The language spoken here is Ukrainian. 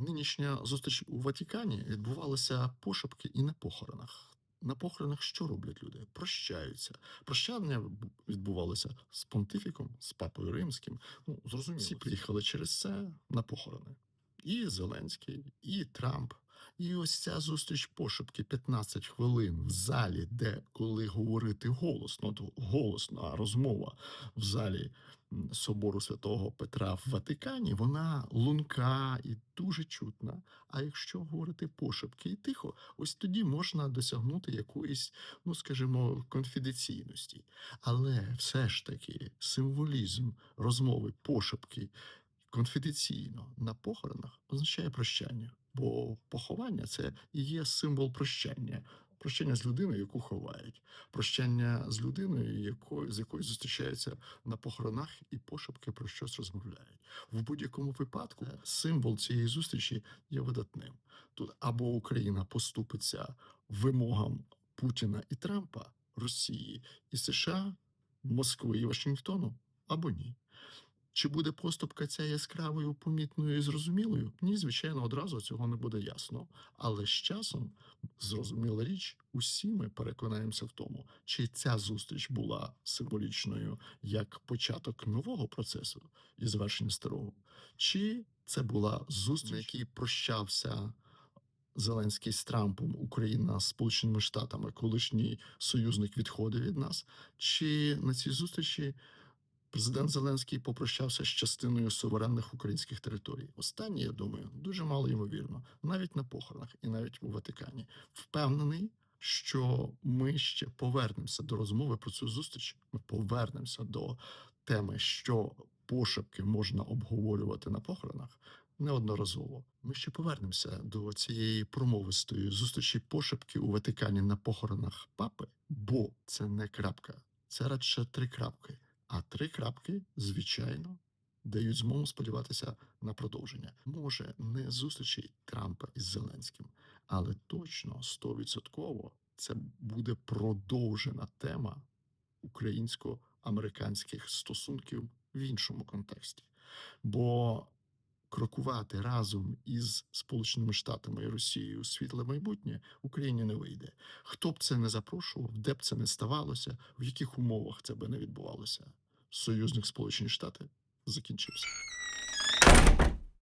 Нинішня зустріч у Ватикані відбувалася пошепки і на похоронах. На похоронах що роблять люди? Прощаються. Прощання відбувалося з понтифіком, з папою римським. Ну, зрозуміло, всі приїхали через це на похорони. І Зеленський, і Трамп. І ось ця зустріч пошепки 15 хвилин в залі, де коли говорити голосно, то голосна розмова в залі собору святого Петра в Ватикані, вона лунка і дуже чутна. А якщо говорити пошепки і тихо, ось тоді можна досягнути якоїсь, ну скажімо, конфіденційності. Але все ж таки символізм розмови пошепки конфіденційно на похоронах означає прощання. Бо поховання це і є символ прощання. Прощання з людиною, яку ховають, прощання з людиною, якою, з якою зустрічаються на похоронах, і пошепки про щось розмовляють. В будь-якому випадку символ цієї зустрічі є видатним. Тут або Україна поступиться вимогам Путіна і Трампа, Росії і США, Москви і Вашингтону, або ні. Чи буде поступка ця яскравою, помітною і зрозумілою? Ні, звичайно, одразу цього не буде ясно. Але з часом, зрозуміла річ, усі ми переконаємося в тому, чи ця зустріч була символічною як початок нового процесу і завершення старого, чи це була зустріч, на якій прощався Зеленський з Трампом, Україна з Сполученими Штатами, колишній союзник відходив від нас, чи на цій зустрічі Президент Зеленський попрощався з частиною суверенних українських територій. Останнє, я думаю, дуже мало ймовірно, навіть на похоронах і навіть у Ватикані. Впевнений, що ми ще повернемося до розмови про цю зустріч. Ми повернемося до теми, що пошепки можна обговорювати на похоронах. Неодноразово ми ще повернемося до цієї промовистої зустрічі пошепки у Ватикані на похоронах папи, бо це не крапка, це радше три крапки. А три крапки, звичайно, дають змогу сподіватися на продовження. Може, не зустрічі Трампа із Зеленським, але точно стовідсотково це буде продовжена тема українсько-американських стосунків в іншому контексті. Бо крокувати разом із Сполученими Штатами і Росією у світле майбутнє Україні не вийде. Хто б це не запрошував, де б це не ставалося, в яких умовах це би не відбувалося. Союзник Сполучені Штати закінчився.